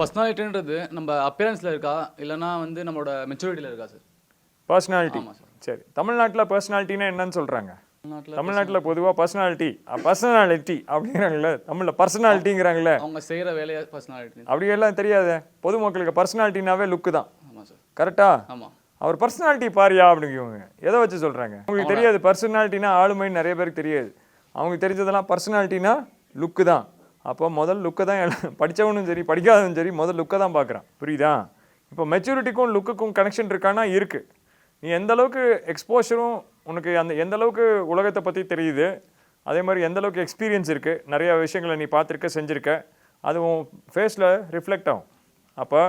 பர்சனாலிட்டின்றது நம்ம அப்பியரன்ஸில் இருக்கா? இல்லைனா வந்து நம்மளோட மெச்சூரிட்டியில் இருக்கா சார் பர்சனாலிட்டி சார். தமிழ்நாட்டில் பர்சனாலிட்டினா என்னன்னு சொல்கிறாங்க தமிழ்நாட்டில் பொதுவாக பர்சனாலிட்டி பர்சனாலிட்டி அப்படிங்கிறாங்களே தமிழில் பர்சனாலிட்டிங்கிறாங்களே அவங்க செய்கிற வேலையை பர்சனாலிட்டி அப்படியெல்லாம் தெரியாதே? பொதுமக்களுக்கு பர்சனாலிட்டினாவே லுக்கு தான். ஆமாம் சார் கரெக்டா ஆமாம் அவர் பர்சனாலிட்டி பாரியா அப்படிங்குவாங்க எதை வச்சு சொல்கிறாங்க உங்களுக்கு தெரியாது பர்சனாலிட்டினா ஆளுமைன்னு நிறைய பேருக்கு தெரியாது. அவங்களுக்கு தெரிஞ்சதெல்லாம் பர்சனாலிட்டினா லுக்கு தான். அப்போ முதல் லுக்கை தான் படித்தவனும் சரி படிக்காதவனும் சரி முதல் லுக்கை தான் பார்க்குறான். புரியுதா? இப்போ மெச்சூரிட்டிக்கும் லுக்குக்கும் கனெக்ஷன் இருக்கானா? இருக்குது நீ எந்த அளவுக்கு எக்ஸ்போஷரும் உனக்கு அந்த எந்த அளவுக்கு உலகத்தை பற்றி தெரியுது அதே மாதிரி எந்த அளவுக்கு எக்ஸ்பீரியன்ஸ் இருக்குது நிறையா விஷயங்களை நீ பார்த்துருக்க செஞ்சுருக்க அது உன் ஃபேஸில் ரிஃப்ளெக்ட் ஆகும். அப்போ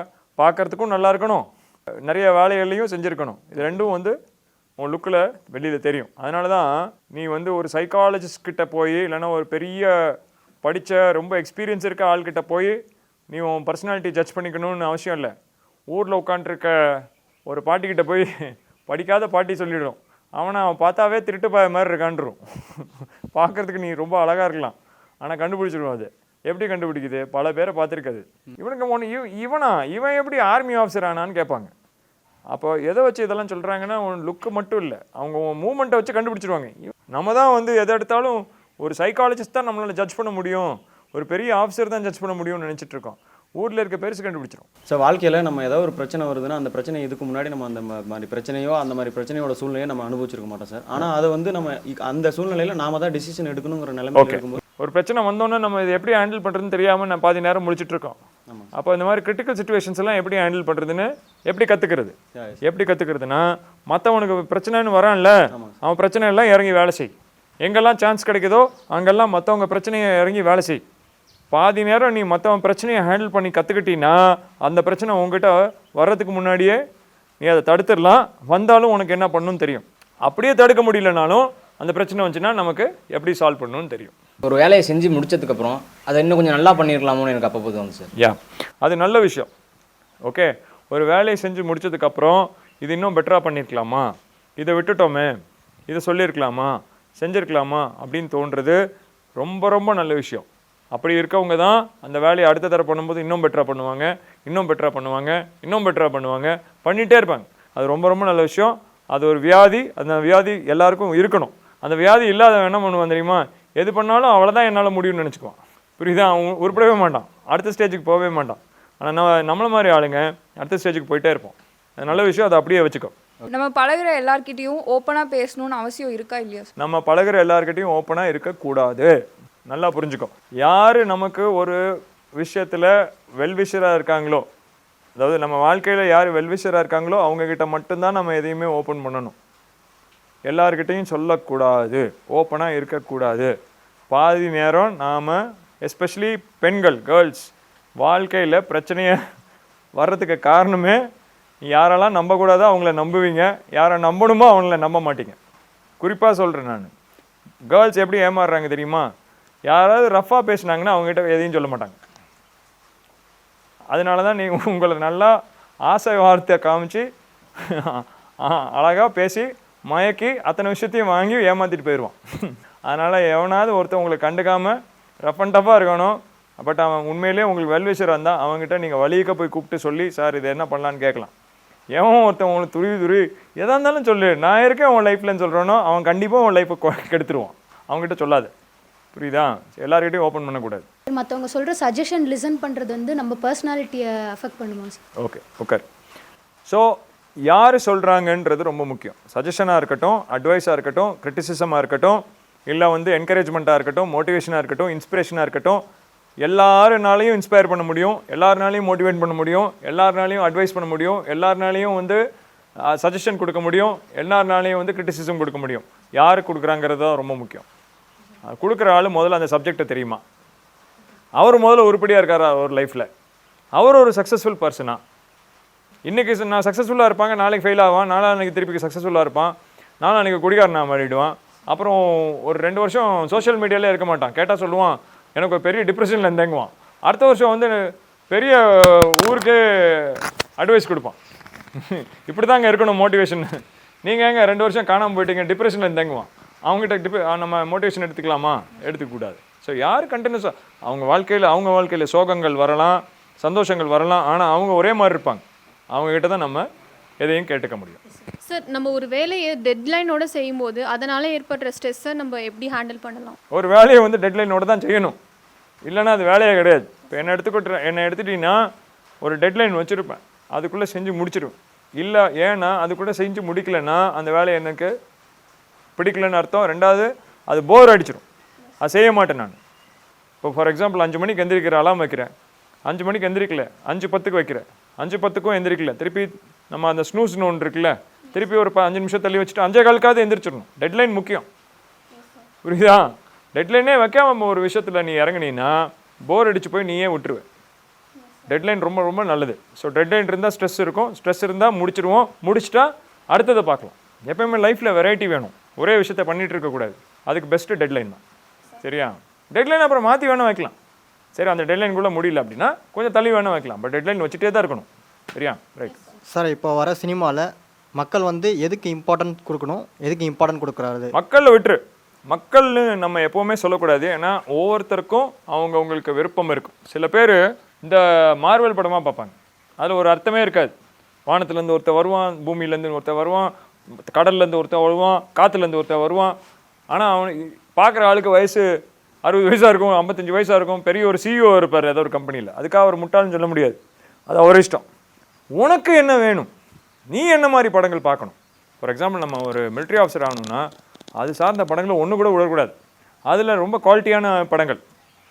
பார்க்கறதுக்கும் நல்லா இருக்கணும். நிறைய வேலைகள்லையும் செஞ்சுருக்கணும். இது ரெண்டும் வந்து உன் லுக்கில் வெளியில் தெரியும். அதனால தான் நீ வந்து ஒரு சைக்காலஜிஸ்ட் கிட்ட போய் இல்லைன்னா ஒரு பெரிய படித்த ரொம்ப எக்ஸ்பீரியன்ஸ் இருக்க ஆள்கிட்ட போய் நீ உன் பர்சனாலிட்டி ஜட்ஜ் பண்ணிக்கணும்னு அவசியம் இல்லை. ஊரில் உட்காண்ட்ருக்க ஒரு பாட்டிக்கிட்ட போய் படிக்காத பாட்டி சொல்லிடும். அவனை அவன் பார்த்தாவே திருட்டு பாய மாதிரி இருக்கான்றும். பார்க்கறதுக்கு நீ ரொம்ப அழகாக இருக்கலாம். ஆனால் கண்டுபிடிச்சிடுவோம் அது. எப்படி கண்டுபிடிக்குது? பல பேரை பார்த்துருக்காது. இவனுக்கு ஒன்று இவ் இவனா? இவன் எப்படி ஆர்மி ஆஃபீஸர் ஆனான்னு கேட்பாங்க. அப்போ எதை வச்சு இதெல்லாம் சொல்கிறாங்கன்னா உன் லுக்கு மட்டும் இல்லை. அவங்க மூமெண்ட்டை வச்சு கண்டுபிடிச்சிருவாங்க. இவ- நம்ம தான் வந்து எதை எடுத்தாலும் ஒரு சைக்காலஜிஸ்ட் தான் நம்மளால ஜட்ஜ் பண்ண முடியும் ஒரு பெரிய ஆஃபீஸர் தான் ஜட்ஜ் பண்ண முடியும்னு நினைச்சிட்டு இருக்கோம் ஊரில் இருக்க பெருசு கண்டுபிடிச்சிரும் ஸோ வாழ்க்கையில் நம்ம ஏதாவது ஒரு பிரச்சனை வருதுன்னா அந்த பிரச்சனை இதுக்கு முன்னாடி நம்ம அந்த மாதிரி பிரச்சனையோ அந்த மாதிரி பிரச்சனையோட சூழ்நிலையோ நம்ம அனுபவிச்சிருக்க மாட்டோம் சார் ஆனால் அதை வந்து நம்ம அந்த சூழ்நிலையில் நாம தான் டிசிஷன் எடுக்கணுங்கிற Okay. இருக்கும்போது ஒரு பிரச்சனை வந்தோன்னே நம்ம இதை எப்படி ஹேண்டில் பண்ணுறதுன்னு தெரியாமல் நான் பாதி நேரம் முடிச்சிட்டு இருக்கோம். அப்போ இந்த மாதிரி கிரிட்டிக்கல் சுச்சுவேஷன்ஸ் எல்லாம் எப்படி ஹேண்டில் பண்ணுறதுன்னு எப்படி கற்றுக்கிறது. எப்படி கற்றுக்கிறதுனா மற்றவனுக்கு பிரச்சனைன்னு வரான்ல. அவன் பிரச்சனை எல்லாம் இறங்கி வேலை செய் எங்கெல்லாம் சான்ஸ் கிடைக்குதோ அங்கெல்லாம் மற்றவங்க பிரச்சனையை இறங்கி வேலை செய். பாதி நேரம் நீ மற்றவன் பிரச்சனையை ஹேண்டில் பண்ணி கற்றுக்கிட்டீன்னா அந்த பிரச்சனை உங்ககிட்ட வர்றதுக்கு முன்னாடியே நீ அதை தடுத்துடலாம். வந்தாலும் உனக்கு என்ன பண்ணணும்னு தெரியும். அப்படியே தடுக்க முடியலனாலும் அந்த பிரச்சனை வந்துச்சுன்னா நமக்கு எப்படி சால்வ் பண்ணணும்னு தெரியும். ஒரு வேலையை செஞ்சு முடிச்சதுக்கப்புறம் அதை இன்னும் கொஞ்சம் நல்லா பண்ணியிருக்கலாமோன்னு எனக்கு அப்பப்போ தோணுது சார். யா அது நல்ல விஷயம். ஓகே ஒரு வேலையை செஞ்சு முடிச்சதுக்கப்புறம் இது இன்னும் பெட்டராக பண்ணியிருக்கலாமா இதை விட்டுட்டோமே. இதை சொல்லியிருக்கலாமா செஞ்சிருக்கலாமா அப்படின்னு தோன்றது ரொம்ப ரொம்ப நல்ல விஷயம். அப்படி இருக்கவங்க தான் அந்த வேலையை அடுத்த தர பண்ணும்போது இன்னும் பெட்டராக பண்ணுவாங்க இன்னும் பெட்டராக பண்ணுவாங்க இன்னும் பெட்டராக பண்ணுவாங்க. பண்ணிகிட்டே இருப்பாங்க. அது ரொம்ப ரொம்ப நல்ல விஷயம். அது ஒரு வியாதி. அந்த வியாதி எல்லாருக்கும் இருக்கணும். அந்த வியாதி இல்லாதவன் என்ன பண்ணுவான் தெரியுமா? எது பண்ணாலும் அவ்வளோதான் என்னால் முடியும்னு நினச்சிக்குவான். புரியுதா? அவன் உருப்படவே மாட்டான். அடுத்த ஸ்டேஜுக்கு போகவே மாட்டான். ஆனால் நம்ம நம்மளை மாதிரி ஆளுங்க அடுத்த ஸ்டேஜுக்கு போயிட்டே இருப்போம். நல்ல விஷயம். அதை அப்படியே வச்சுக்கோ. நம்ம பழகுற எல்லார்கிட்டையும் ஓப்பனாக பேசணும்னு அவசியம் இருக்கா இல்லையா சார் நம்ம பழகுற எல்லார்கிட்டையும் ஓப்பனாக இருக்கக்கூடாது. நல்லா புரிஞ்சுக்கோ. யார் நமக்கு ஒரு விஷயத்தில் வெல்விஷராக இருக்காங்களோ அதாவது நம்ம வாழ்க்கையில் யார் வெல்விஷராக இருக்காங்களோ அவங்கக்கிட்ட மட்டும்தான் நம்ம எதையுமே ஓப்பன் பண்ணணும். எல்லார்கிட்டையும் சொல்லக்கூடாது. ஓப்பனாக இருக்கக்கூடாது. பாதி நேரம் நாம் எஸ்பெஷலி பெண்கள் கேர்ள்ஸ் வாழ்க்கையில் பிரச்சனையை வர்றதுக்கு காரணமே யாரெல்லாம் நம்பக்கூடாதோ அவங்கள நம்புவீங்க. யாரை நம்பணுமோ அவங்கள நம்ப மாட்டீங்க. குறிப்பாக சொல்கிறேன் நான். கேர்ள்ஸ் எப்படி ஏமாறுறாங்க தெரியுமா? யாராவது ரஃப்பாக பேசினாங்கன்னா அவங்ககிட்ட எதையும் சொல்ல மாட்டாங்க. அதனால தான் நீ உங்களை நல்லா ஆசை வார்த்தை காமிச்சு அழகாக பேசி மயக்கி அத்தனை விஷயத்தையும் வாங்கி ஏமாற்றிட்டு போயிடுவான் அதனால் எவனாவது ஒருத்தர் உங்களை கண்டுக்காமல் ரஃப் அண்ட் டஃப்பாக இருக்கணும். பட் அவன் உண்மையிலேயே உங்களுக்கு வெல்விஷர் வந்தால் அவங்ககிட்ட நீங்கள் வழியக்க போய் கூப்பிட்டு சொல்லி சார் இது என்ன பண்ணலான்னு கேட்கலாம். எவன் ஒருத்தன் உங்களுக்கு துருவி துருவி எதா இருந்தாலும் சொல்லு. நான் இருக்கேன் உன் லைஃப்லன்னு சொல்கிறேனோ அவன் கண்டிப்பாக உன் லைஃப்பை கெடுத்துருவான். அவங்ககிட்ட சொல்லாது. புரியுதா? எல்லார்கிட்டையும் ஓப்பன் பண்ணக்கூடாது. மற்றவங்க சொல்கிற சஜஷன் லிசன் பண்ணுறது வந்து நம்ம பர்சனாலிட்டியை அஃபெக்ட் பண்ணுமா சார் ஓகே ஓகே ஸோ யார் சொல்கிறாங்கன்றது ரொம்ப முக்கியம். சஜஷனாக இருக்கட்டும் அட்வைஸாக இருக்கட்டும் கிரிட்டிசிசமாக இருக்கட்டும் இல்லை வந்து என்கரேஜ்மெண்ட்டாக இருக்கட்டும் மோட்டிவேஷனாக இருக்கட்டும் இன்ஸ்பிரேஷனாக இருக்கட்டும் எல்லாருனாலையும் இன்ஸ்பயர் பண்ண முடியும். எல்லாருனாலையும் மோட்டிவேட் பண்ண முடியும். எல்லாருனாலையும் அட்வைஸ் பண்ண முடியும். எல்லாருனாலையும் வந்து சஜஷன் கொடுக்க முடியும். எல்லாருனாலையும் வந்து கிரிட்டிசிசம் கொடுக்க முடியும். யார் கொடுக்குறாங்கிறது தான் ரொம்ப முக்கியம். கொடுக்குற ஆள் முதல்ல அந்த சப்ஜெக்டை தெரியுமா? அவர் முதல்ல உருப்படியாக இருக்காரா அவர் லைஃப்பில் அவர் ஒரு சக்ஸஸ்ஃபுல் பர்சனா இன்றைக்கி நான் சக்ஸஸ்ஃபுல்லாக இருப்பாங்க நாளைக்கு ஃபெயில் ஆவான் நாளான்னைக்கு திருப்பி சக்ஸஸ்ஃபுல்லாக இருப்பான் நாளான்னைக்கு குடிகாரனா மாறிடுவான். அப்புறம் ஒரு ரெண்டு வருஷம் சோஷியல் மீடியாலே இருக்க மாட்டான். கேட்டால் சொல்லுவான் எனக்கு ஒரு பெரிய டிப்ரெஷனில் இருந்தேங்குவான். அடுத்த வருஷம் வந்து பெரிய ஊருக்கு அட்வைஸ் கொடுப்பான். இப்படி தாங்க இருக்கணும் மோட்டிவேஷன் நீங்கள் ஏங்க ரெண்டு வருஷம் காணாமல் போயிட்டீங்க டிப்ரெஷனில் இருந்தேங்குவான். அவங்ககிட்ட டிப் நம்ம மோட்டிவேஷன் எடுத்துக்கலாமா? எடுத்துக்கூடாது ஸோ யார் கண்டினியூஸாக அவங்க வாழ்க்கையில் அவங்க வாழ்க்கையில் சோகங்கள் வரலாம் சந்தோஷங்கள் வரலாம் ஆனால் அவங்க ஒரே மாதிரி இருப்பாங்க. அவங்கக்கிட்ட தான் நம்ம எதையும் கேட்டுக்க முடியும். சார் நம்ம ஒரு வேலையை டெட்லைனோட செய்யும்போது அதனால ஏற்படுற ஸ்ட்ரெஸ்ஸை நம்ம எப்படி ஹேண்டில் பண்ணலாம்? ஒரு வேலையை வந்து டெட்லைனோட தான் செய்யணும். இல்லைன்னா அது வேலையே கிடையாது. இப்போ என்னை எடுத்துக்கிட்ட என்னை எடுத்துட்டீங்கன்னா ஒரு டெட்லைன் வச்சுருப்பேன். அதுக்குள்ளே செஞ்சு முடிச்சிடுவேன் இல்லை ஏன்னா அதுக்குள்ளே செஞ்சு முடிக்கலைன்னா அந்த வேலையை எனக்கு பிடிக்கலன்னு அர்த்தம். ரெண்டாவது அது போர் அடிச்சிடும் அது செய்ய மாட்டேன் நான். இப்போ ஃபார் எக்ஸாம்பிள் அஞ்சு மணிக்கு எந்திரிக்கிற அலாம் வைக்கிறேன். அஞ்சு மணிக்கு எந்திரிக்கல. அஞ்சு பத்துக்கு வைக்கிறேன். அஞ்சு பத்துக்கும் எந்திரிக்கல. திருப்பி நம்ம அந்த ஸ்னூஸ்னு ஒன்று இருக்குல்ல திருப்பி ஒரு அஞ்சு நிமிஷம் தள்ளி வச்சுட்டு அஞ்சே காலுக்காவது எந்திரிச்சிடணும். டெட்லைன் முக்கியம். புரியுதா? டெட்லைனே வைக்காம நம்ம ஒரு விஷயத்தில் நீ இறங்குனீன்னா போர் அடித்து போய் நீயே விட்டுருவேன் டெட்லைன் ரொம்ப ரொம்ப நல்லது. ஸோ டெட்லைன் இருந்தால் ஸ்ட்ரெஸ் இருக்கும். ஸ்ட்ரெஸ் இருந்தால் முடிச்சிடுவோம் முடிச்சிட்டா அடுத்ததை பார்க்கலாம். எப்பயுமே லைஃப்பில் வெரைட்டி வேணும். ஒரே விஷயத்த பண்ணிட்டு இருக்கக்கூடாது அதுக்கு பெஸ்ட்டு டெட்லைன் தான். சரியா? டெட்லைன் அப்புறம் மாற்றி வேணால் வைக்கலாம். சரி அந்த டெட்லைனுக்குள்ளே முடியல அப்படின்னா கொஞ்சம் தள்ளி வேணால் வைக்கலாம். பட் டெட்லைன் வச்சுட்டே தான் இருக்கணும். சரியா? ரைட் சார் இப்போ வர சினிமாவில் மக்கள் வந்து எதுக்கு இம்பார்ட்டன்ட் கொடுக்கணும்? எதுக்கு இம்பார்ட்டன்ட் கொடுக்குறாரு? மக்களில் விட்டுரு. மக்கள்னு நம்ம எப்போவுமே சொல்லக்கூடாது. ஏன்னா ஒவ்வொருத்தருக்கும் அவங்க அவங்களுக்கு விருப்பம் இருக்கும். சில பேர் இந்த மார்வல் படமாக பார்ப்பாங்க. அதில் ஒரு அர்த்தமே இருக்காது. வானத்துலேருந்து ஒருத்தர் வருவான் பூமியிலேருந்து ஒருத்தர் வருவான் கடல்லேருந்து ஒருத்தர் வருவான் காற்றுலேருந்து ஒருத்தர் வருவான். ஆனால் அவன் பார்க்குற ஆளுக்கு வயசு அறுபது வயசாக இருக்கும் ஐம்பத்தஞ்சு வயசாக இருக்கும். பெரிய ஒரு சிஇஓ இருப்பார் ஏதோ ஒரு கம்பெனியில் அதுக்காக அவர் முட்டாள்னு சொல்ல முடியாது. அது அவர் இஷ்டம். உனக்கு என்ன வேணும்? நீ என்ன மாதிரி படங்கள் பார்க்கணும்? ஃபார் எக்ஸாம்பிள் நம்ம ஒரு மிலிட்ரி ஆஃபீஸர் ஆகணும்னா அது சார்ந்த படங்களை ஒன்று கூட விடக்கூடாது. அதில் ரொம்ப குவாலிட்டியான படங்கள்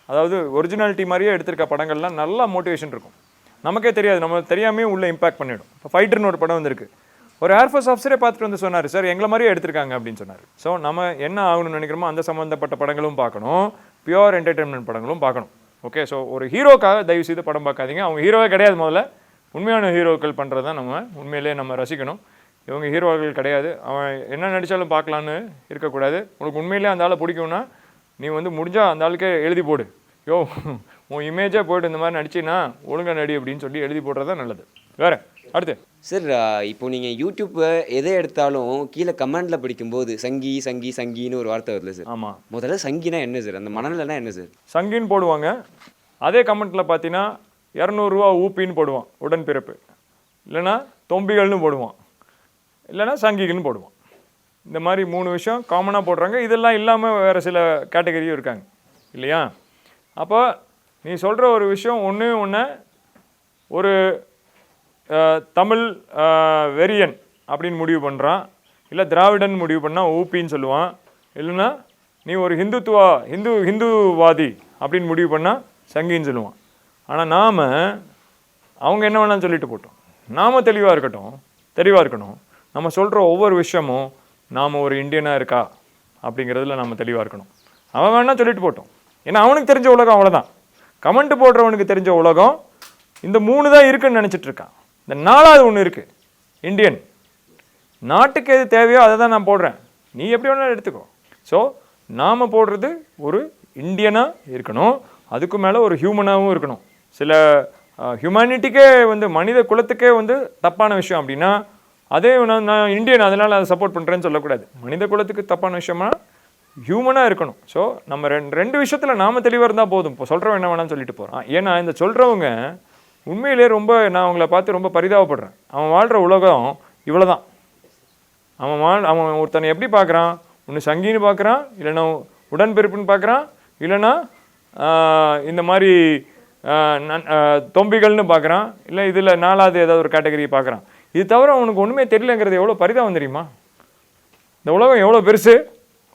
அதாவது ஒரிஜினாலிட்டி மாதிரியே எடுத்திருக்க படங்கள்லாம் நல்லா மோட்டிவேஷன் இருக்கும். நமக்கே தெரியாது நம்ம தெரியாமே உள்ளே இம்பாக்ட் பண்ணிவிடும் இப்போ ஃபைட்டர்னு ஒரு படம் வந்திருக்கு. ஒரு ஏர்ஃபோர்ஸ் ஆஃபீஸரே பார்த்துட்டு வந்து சொன்னார் சார் எங்களை மாதிரியே எடுத்திருக்காங்க அப்படின்னு சொன்னார். ஸோ நம்ம என்ன ஆகணும்னு நினைக்கிறோமோ அந்த சம்மந்தப்பட்ட படங்களும் பார்க்கணும். பியோர் என்டர்டெயின்மெண்ட் படங்களும் பார்க்கணும். ஓகே ஸோ ஒரு ஹீரோக்காக தயவு செய்து படம் பார்க்காதீங்க. அவங்க ஹீரோவே கிடையாது முதல்ல. உண்மையான ஹீரோக்கள் பண்ணுறது தான் நம்ம. உண்மையிலேயே நம்ம ரசிக்கணும். இவங்க ஹீரோக்கள் கிடையாது. அவன் என்ன நடித்தாலும் பார்க்கலான்னு இருக்கக்கூடாது. உனக்கு உண்மையிலேயே அந்த ஆளை பிடிக்கும்னா நீ வந்து முடிஞ்சா அந்த ஆளுக்கே எழுதி போடு. யோ உன் இமேஜே போயிட்டு இந்த மாதிரி நடிச்சின்னா ஒழுங்கா நடி அப்படின்னு சொல்லி எழுதி போடுறது தான் நல்லது. வேற அடுத்து. சார் இப்போ நீங்கள் யூடியூப் எதை எடுத்தாலும் கீழே கமெண்ட்ல படிக்கும்போது சங்கி சங்கி சங்கின்னு ஒரு வார்த்தை வருது சார். ஆமாம் முதல்ல சங்கினா என்ன சார்? அந்த மனநிலைனா என்ன சார்? சங்கின்னு போடுவாங்க. அதே கமெண்ட்டில் பார்த்தீங்கன்னா இரநூறுவா ஊப்பின்னு போடுவான் உடன்பிறப்பு. இல்லைன்னா தொம்பிகள்னு போடுவான். இல்லைன்னா சங்கிகள்னு போடுவான். இந்த மாதிரி மூணு விஷயம் காமனாக போடுறாங்க. இதெல்லாம் இல்லாமல் வேறு சில கேட்டகரியும் இருக்காங்க. இல்லையா? அப்போ நீ சொல்கிற ஒரு விஷயம் ஒன்று ஒன்று ஒரு தமிழ் வெரியன் அப்படின்னு முடிவு பண்ணுறான் இல்லை திராவிடன் முடிவு பண்ணால் ஊப்பின்னு சொல்லுவான். இல்லைன்னா நீ ஒரு ஹிந்துத்துவா ஹிந்து ஹிந்துவாதி அப்படின்னு முடிவு பண்ணால் சங்கின்னு சொல்லுவான். ஆனால் நாம் அவங்க என்ன வேணாலும் சொல்லிட்டு போட்டோம். நாம் தெளிவாக இருக்கட்டும் தெளிவாக இருக்கணும். நம்ம சொல்கிற ஒவ்வொரு விஷயமும் நாம் ஒரு இந்தியனாக இருக்கா அப்படிங்கிறதுல நம்ம தெளிவாக இருக்கணும். அவன் வேணால் சொல்லிட்டு போட்டோம். ஏன்னா அவனுக்கு தெரிஞ்ச உலகம் அவ்வளோதான் கமெண்ட் போடுறவனுக்கு தெரிஞ்ச உலகம் இந்த மூணு தான் இருக்குன்னு நினச்சிட்டு இருக்கான். இந்த நாலாவது ஒன்று இருக்குது இந்தியன். நாட்டுக்கு எது தேவையோ அதை தான் நான் போடுறேன். நீ எப்படி வேணாலும் எடுத்துக்கோ. ஸோ நாம் போடுறது ஒரு இந்தியனாக இருக்கணும். அதுக்கு மேலே ஒரு ஹியூமனாகவும் இருக்கணும். சில ஹியூமனிட்டிக்கே வந்து மனித குலத்துக்கே வந்து தப்பான விஷயம் அப்படின்னா அதே நான் நான் இந்தியன் அதனால் அதை சப்போர்ட் பண்ணுறேன்னு சொல்லக்கூடாது. மனித குலத்துக்கு தப்பான விஷயம்னா ஹியூமனாக இருக்கணும். ஸோ நம்ம ரெண்டு ரெண்டு விஷயத்தில் நாம தெளிவாக இருந்தால் போதும். இப்போ சொல்கிறவன் என்ன வேணாம்னு சொல்லிட்டு போகிறான் ஏன்னா இந்த சொல்கிறவங்க உண்மையிலே ரொம்ப நான் அவங்கள பார்த்து ரொம்ப பரிதாபப்படுறேன். அவன் வாழ்கிற உலகம் இவ்வளோ தான் அவன் வாழ் அவன் ஒருத்தனை எப்படி பார்க்குறான்? ஒன்று சங்கின்னு பார்க்குறான் இல்லைன்னா உடன்பிறப்புன்னு பார்க்குறான் இல்லைன்னா இந்த மாதிரி தொம்பிகள்னு பார்க்குறான். இல்லை இதில் நாலாவது ஏதாவது ஒரு கேட்டகரி பார்க்குறான். இது தவிர அவனுக்கு ஒன்றுமே தெரியலங்கிறது எவ்வளோ பரிதாபம் தெரியுமா? இந்த உலகம் எவ்வளோ பெருசு?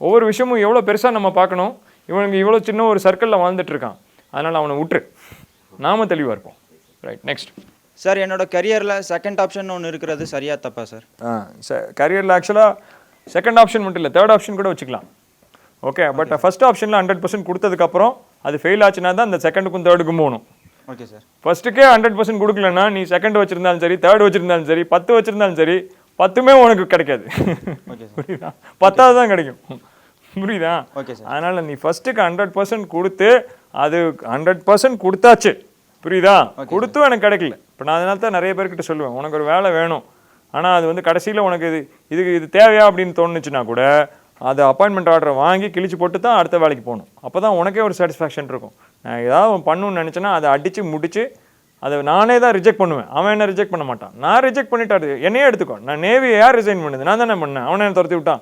ஒவ்வொரு விஷயமும் எவ்வளோ பெருசாக நம்ம பார்க்கணும்? இவனுக்கு இவ்வளோ சின்ன ஒரு சர்க்கிளில் வாழ்ந்துட்டு இருக்கான். அதனால் அவனை விட்டுரு நாம தெளிவாக இருப்போம். ரைட் நெக்ஸ்ட் சார் என்னோட கரியரில் செகண்ட் ஆப்ஷன் ஒன்று இருக்கிறது சரியா தப்பா சார் கரியரில் ஆக்சுவலாக செகண்ட் ஆப்ஷன் மட்டும் இல்லை தேர்ட் ஆப்ஷன் கூட வச்சுக்கலாம். ஓகே பட் ஃபர்ஸ்ட் ஆப்ஷனில் ஹண்ட்ரட் பர்சன்ட் கொடுத்ததுக்கப்புறம் அது ஃபெயில் ஆச்சுன்னா தான் அந்த செகண்டுக்கும் தேர்டுக்கும் போகணும். ஓகே சார் ஃபர்ஸ்ட்டுக்கே ஹண்ட்ரட் பர்சன்ட் கொடுக்கலன்னா நீ செகண்ட் வச்சிருந்தாலும் சரி தேர்ட் வச்சிருந்தாலும் சரி பத்து வச்சிருந்தாலும் சரி பத்துமே உனக்கு கிடைக்காது. புரியுதா? பத்தாவது தான் கிடைக்கும். புரியுதா? ஓகே சார் அதனால நீ ஃபர்ஸ்ட்டுக்கு ஹண்ட்ரட் பர்சன்ட் கொடுத்து அது ஹண்ட்ரட் பர்சன்ட் கொடுத்தாச்சு. புரியுதா? கொடுத்தும் எனக்கு கிடைக்கல. இப்போ நான் அதனால தான் நிறைய பேர்கிட்ட சொல்லுவேன் உனக்கு ஒரு வேலை வேணும். ஆனால் அது வந்து கடைசியில் உனக்கு இது இதுக்கு இது தேவையா? அப்படின்னு தோணுச்சுன்னா கூட அது அப்பாயின்மெண்ட் ஆர்டரை வாங்கி கிழிச்சு போட்டு தான் அடுத்த வேலைக்கு போகணும். அப்போ தான் உனக்கே ஒரு சாட்டிஸ்ஃபேக்ஷன் இருக்கும். நான் ஏதாவது பண்ணணும்னு நினச்சேன்னா அதை அடித்து முடிச்சு அதை நானே தான் ரிஜெக்ட் பண்ணுவேன். அவன் என்ன ரிஜெக்ட் பண்ண மாட்டான். நான் ரிஜெக்ட் பண்ணிட்டாரு. என்னையே எடுத்துக்கோ. நான் நேவி யார் ரிசைன் பண்ணுது. நான் தானே பண்ணேன். அவனை என்ன துரத்தி விட்டான்.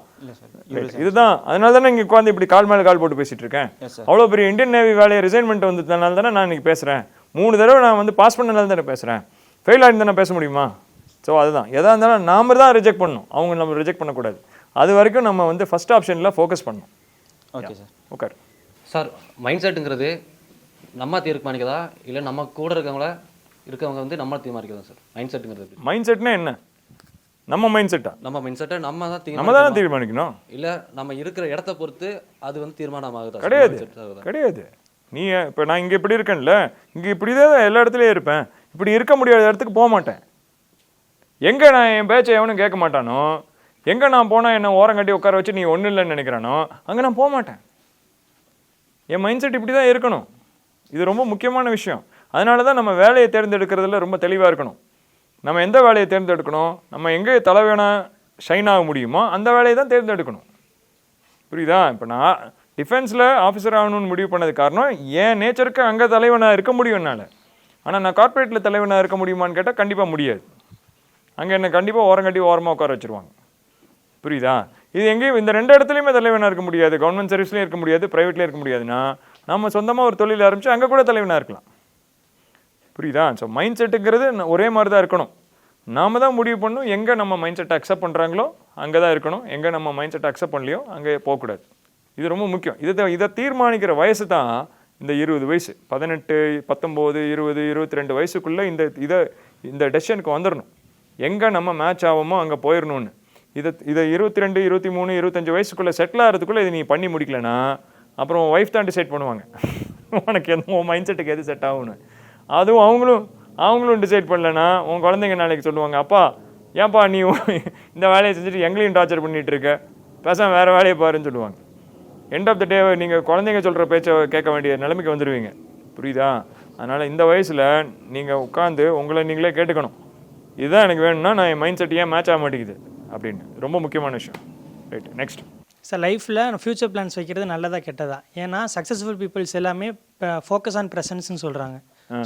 இதுதான். அதனால தானே இங்கே உட்காந்து இப்படி கால் மேலே கால் போட்டு பேசிட்டு இருக்கேன். அவ்வளோ பெரிய இந்தியன் நேவி வேலையை ரிசைன் பண்ணிட்டு வந்ததுனால தானே நான் இன்னைக்கு பேசுகிறேன் மூணு தடவை நான் வந்து பாஸ் பண்ணனால தானே பேசுகிறேன் ஃபெயில் ஆகிட்டு தானே பேச முடியுமா? ஸோ அதுதான். எதாக இருந்தாலும் நாம தான் ரிஜெக்ட் பண்ணணும். அவங்க நம்ம ரிஜெக்ட் பண்ணக்கூடாது. அது வரைக்கும் நம்ம வந்து ஃபர்ஸ்ட் ஆப்ஷனில் ஃபோக்கஸ் பண்ணணும். ஓகே சார் உட்கார் சார் மைண்ட் செட்டுங்கிறது நம்ம தீர்மானிக்கதா? இல்லை நம்ம கூட இருக்கவங்கள இருக்கவங்க வந்து நம்ம தீர்மானிக்கிறதா சார் மைண்ட் செட்டுங்கிறது மைண்ட் செட்னா என்ன? நம்ம மைண்ட் செட்டா நம்ம மைண்ட் செட்டை நம்ம தான் நம்ம தானே தீர்மானிக்கணுமா? இல்ல நம்ம இருக்கிற இடத்த பொறுத்து அது வந்து தீர்மானம் ஆகுதா? கிடையாது? கிடையாது. நீ இப்போ நான் இங்கே இப்படி இருக்கேன்ல இங்கே இப்படி தான் எல்லா இடத்துலையும் இருப்பேன். இப்படி இருக்க முடியாத இடத்துக்கு போக மாட்டேன். எங்கே நான் என் பேச்சை எவனும் கேட்க மாட்டானோ? எங்கே நான் போனால் என்ன ஓரம் கட்டி உட்கார வச்சு நீ ஒன்றும் இல்லைன்னு நினைக்கிறானோ அங்கே நான் போக மாட்டேன். என் மைண்ட் செட் இப்படி தான் இருக்கணும். இது ரொம்ப முக்கியமான விஷயம். அதனால தான் நம்ம வேலையை தேர்ந்தெடுக்கிறதுல ரொம்ப தெளிவாக இருக்கணும். நம்ம எந்த வேலையை தேர்ந்தெடுக்கணும்? நம்ம எங்கே தலைவனா ஷைன் ஆக முடியுமோ அந்த வேலையை தான் தேர்ந்தெடுக்கணும். புரியுதா? இப்போ நான் டிஃபென்ஸில் ஆஃபீஸர் ஆகணும்னு முடிவு பண்ணது காரணம் என் நேச்சருக்கு அங்கே தலைவனாக இருக்க முடியும் என்னால். ஆனால் நான் கார்ப்பரேட்டில் தலைவனாக இருக்க முடியுமான்னு கேட்டால் கண்டிப்பாக முடியாது. அங்கே என்னை கண்டிப்பாக ஓரங்கட்டி ஓரமாக உட்கார வச்சிருவாங்க. புரியுதா? இது எங்கேயும் இந்த ரெண்டு இடத்துலையுமே தலைவனாக இருக்க முடியாது. கவர்மெண்ட் சர்வீஸ்லையும் இருக்க முடியாது ப்ரைவேட்லேயும் இருக்க முடியாதுன்னா நம்ம சொந்தமாக ஒரு தொழில் ஆரம்பித்து அங்கே கூட தலைவனாக இருக்கலாம். புரியுதா? ஸோ மைண்ட் செட்டுங்கிறது ஒரே மாதிரி தான் இருக்கணும். நாம தான் முடிவு பண்ணணும் எங்கே நம்ம மைண்ட் செட்டை அக்செப்ட் பண்ணுறாங்களோ அங்கே தான் இருக்கணும். எங்கே நம்ம மைண்ட் செட்டை அக்செப்ட் பண்ணலையோ அங்கே போகக்கூடாது. இது ரொம்ப முக்கியம். இதை இதை தீர்மானிக்கிற வயசு தான் இந்த இருபது வயசு. பதினெட்டு பத்தொம்போது இருபது இருபத்தி ரெண்டு வயசுக்குள்ளே இந்த இதை இந்த டெசிஷனுக்கு வந்துடணும் எங்கே நம்ம மேட்ச் ஆகுமோ அங்கே போயிடணும்னு இதை இதை இருபத்தி ரெண்டு இருபத்தி மூணு இருபத்தஞ்சி வயசுக்குள்ளே செட்டில் ஆகிறதுக்குள்ளே இதை நீ பண்ணி முடிக்கலனா அப்புறம் ஒய்ஃப் தான் டிசைட் பண்ணுவாங்க. உனக்கு எந்த உன் மைண்ட் செட்டுக்கு எது செட் ஆகும்னு. அதுவும் அவங்களும் அவங்களும் டிசைட் பண்ணலனா உன் குழந்தைங்க நாளைக்கு சொல்லுவாங்க அப்பா ஏன்பா நீ இந்த வேலையை செஞ்சுட்டு எங்களையும் டார்ச்சர் பண்ணிகிட்டு இருக்க? பேசாம வேறு வேலையை பாருன்னு சொல்லுவாங்க. எண்ட் ஆஃப் த டே நீங்கள் குழந்தைங்க சொல்கிற பேச்சை கேட்க வேண்டிய நிலைமைக்கு வந்துடுவீங்க புரியுதா? அதனால் இந்த வயசில் நீங்கள் உட்காந்து உங்களை நீங்களே கேட்டுக்கணும். இதுதான் எனக்கு வேணும்னா நான் என் மைண்ட் செட் ஏன் மேட்ச் ஆக மாட்டேங்குது? அப்படின்னு. ரொம்ப முக்கியமான விஷயம். ரைட் நெக்ஸ்ட் சார் லைஃப்பில் ஃப்யூச்சர் பிளான்ஸ் வைக்கிறது நல்லதா கெட்டதா? ஏன்னா சக்ஸஸ்ஃபுல் பீப்புள்ஸ் எல்லாமே ஃபோக்கஸ் ஆன் ப்ரெசன்ஸ்னு சொல்கிறாங்க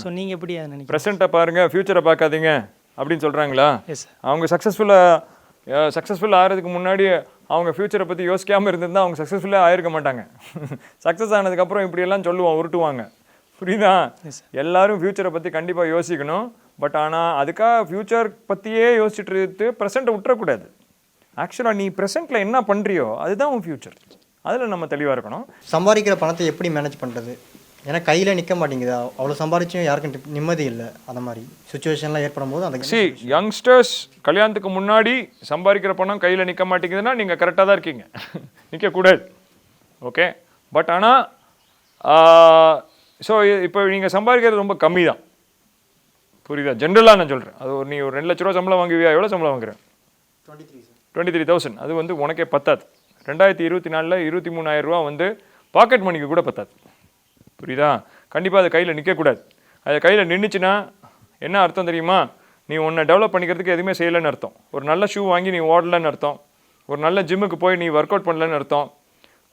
ஸோ நீங்கள் எப்படி அதை நினைக்கிறீங்க? ப்ரெசென்ட்டை பாருங்க ஃப்யூச்சரை பார்க்காதீங்க அப்படின்னு சொல்கிறாங்களா எஸ் அவங்க சக்ஸஸ்ஃபுல்லாக சக்ஸஸ்ஃபுல் ஆகிறதுக்கு முன்னாடி அவங்க ஃப்யூச்சரை பற்றி யோசிக்காமல் இருந்திருந்தா அவங்க சக்ஸஸ்ஃபுல்லாக ஆயிருக்க மாட்டாங்க. சக்ஸஸ் ஆனதுக்கப்புறம் இப்படியெல்லாம் சொல்லுவோம் உருட்டுவாங்க. புரியுதா? எல்லாரும் ஃப்யூச்சரை பற்றி கண்டிப்பாக யோசிக்கணும். பட் ஆனால் அதுக்காக ஃப்யூச்சர் பற்றியே யோசிச்சுட்டு இருந்து ப்ரெசென்ட்டை விட்டுறக்கூடாது. ஆக்சுவலாக நீ ப்ரெசென்ட்டில் என்ன பண்ணுறியோ அதுதான் உன் ஃப்யூச்சர் அதில் நம்ம தெளிவாக இருக்கணும். சம்பாதிக்கிற பணத்தை எப்படி மேனேஜ் பண்ணுறது ஏன்னா கையில் நிற்க மாட்டேங்குது. அவ்வளோ சம்பாதிச்சும் யாருக்கும் நிம்மதி இல்லை. அந்த மாதிரி சுச்சுவேஷன்லாம் ஏற்படும் போது அந்த சி யங்ஸ்டர்ஸ் கல்யாணத்துக்கு முன்னாடி சம்பாதிக்கிற பணம் கையில் நிற்க மாட்டேங்குதுன்னா நீங்கள் கரெக்டாக தான் இருக்கீங்க. நிற்கக்கூடாது ஓகே பட் ஆனால் ஸோ இப்போ நீங்கள் சம்பாதிக்கிறது ரொம்ப கம்மி தான். புரியுதா? ஜென்ரலாக நான் சொல்கிறேன் அது ஒரு நீ ஒரு ரெண்டு லட்ச ரூபா சம்பளம் வாங்குவியா? எவ்வளோ சம்பளம் வாங்குறேன் twenty three twenty three thousand அது வந்து உனக்கே பத்தாது. ரெண்டாயிரத்தி இருபத்தி நாலில் இருபத்தி மூணாயிரரூவா வந்து பாக்கெட் மணிக்கு கூட பத்தாது. புரியுதா? கண்டிப்பாக அது கையில் நிற்கக்கூடாது அது கையில் நின்றுச்சுன்னா என்ன அர்த்தம் தெரியுமா? நீ உன்னை டெவலப் பண்ணிக்கிறதுக்கு எதுவுமே செய்யலைன்னு அர்த்தம். ஒரு நல்ல ஷூ வாங்கி நீ ஓடலன்னு அர்த்தம். ஒரு நல்ல ஜிம்முக்கு போய் நீ ஒர்க் அவுட் பண்ணலன்னு அர்த்தம்.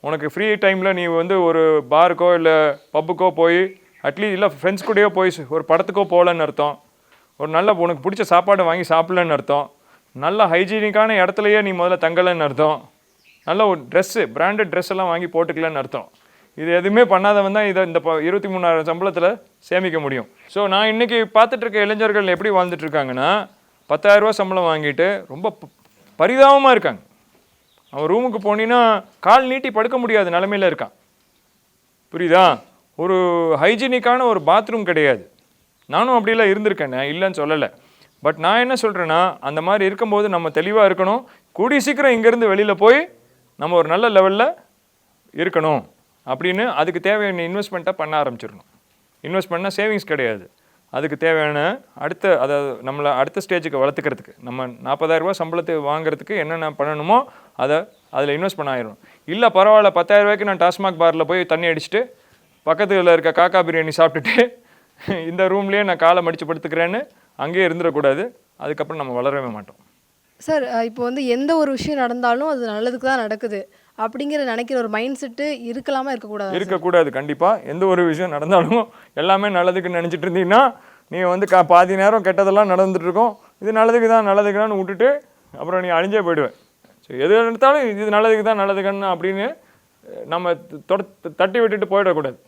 உனக்கு ஃப்ரீ டைமில் நீ வந்து ஒரு பாருக்கோ இல்லை பப்புக்கோ போய் அட்லீஸ்ட் இல்லை ஃப்ரெண்ட்ஸ் கூடயோ போய் ஒரு படத்துக்கோ போகலன்னு அர்த்தம். ஒரு நல்ல உனக்கு பிடிச்ச சாப்பாடு வாங்கி சாப்பிட்லன்னு அர்த்தம். நல்ல ஹைஜீனிக்கான இடத்துலையே நீ முதல்ல தங்கலைன்னு அர்த்தம். நல்ல ஒரு ட்ரெஸ்ஸு பிராண்டட் ட்ரெஸ் எல்லாம் வாங்கி போட்டுக்கலன்னு அர்த்தம். இது எதுவுமே பண்ணாதவன் தான் இதை இந்த ப- இருபத்தி மூணாயிரம் சம்பளத்தில் சேமிக்க முடியும். ஸோ நான் இன்னைக்கு பார்த்துட்டு இருக்க இளைஞர்கள் எப்படி வாழ்ந்துட்டு இருக்காங்கன்னா சம்பளம் வாங்கிட்டு ரொம்ப பரிதாபமாக இருக்காங்க. அவன் ரூமுக்கு போனீங்கன்னா கால் நீட்டி படுக்க முடியாத நிலமையில இருக்கான். புரியுதா? ஒரு ஹைஜீனிக்கான ஒரு பாத்ரூம் கிடையாது. நானும் அப்படிலாம் இருந்திருக்கேன் இல்லைன்னு சொல்லலை. பட் நான் என்ன சொல்கிறேன்னா அந்த மாதிரி இருக்கும்போது நம்ம தெளிவாக இருக்கணும். கூடிய சீக்கிரம் இங்கேருந்து வெளியில் போய் நம்ம ஒரு நல்ல லெவலில் இருக்கணும் அப்படின்னு அதுக்கு தேவையான இன்வெஸ்ட்மெண்ட்டை பண்ண ஆரம்பிச்சிடணும். இன்வெஸ்ட் பண்ணால் சேவிங்ஸ் கிடையாது. அதுக்கு தேவையான அடுத்த அதாவது நம்மளை அடுத்த ஸ்டேஜுக்கு வளர்த்துக்கிறதுக்கு நம்ம நாற்பதாயிரரூபா சம்பளத்தை வாங்குறதுக்கு என்னென்ன பண்ணணுமோ அதை அதில் இன்வெஸ்ட் பண்ண ஆயிரும் இல்லை பரவாயில்ல 10000 ரூபாய்க்கு நான் டாஸ்மாக் பாரில் போய் தண்ணி அடிச்சுட்டு பக்கத்தில் இருக்க காக்கா பிரியாணி சாப்பிட்டுட்டு இந்த ரூம்லேயே நான் காலை மடித்து படுத்துக்கிறேன்னு அங்கேயே இருந்துடக்கூடாது. அதுக்கப்புறம் நம்ம வளரவே மாட்டோம். சார் இப்போ வந்து எந்த ஒரு விஷயம் நடந்தாலும் அது நல்லதுக்கு தான் நடக்குது. அப்படிங்கிற நினைக்கிற ஒரு மைண்ட் செட்டு இருக்கலாமா இருக்கக்கூடாது இருக்கக்கூடாது கண்டிப்பாக எந்த ஒரு விஷயம் நடந்தாலும் எல்லாமே நல்லதுக்கு நினச்சிட்டு இருந்தீங்கன்னா நீ வந்து கா பாதி நேரம் கெட்டதெல்லாம் நடந்துட்டு இருக்கும். இது நல்லதுக்கு தான் நல்லதுக்கு தான் விட்டுட்டு அப்புறம் நீ அழிஞ்சே போயிடுவேன். ஸோ எது எடுத்தாலும் இது நல்லதுக்கு தான் நல்லதுக்குன்னு அப்படின்னு நம்ம தொட தட்டி விட்டுட்டு போயிடக்கூடாது.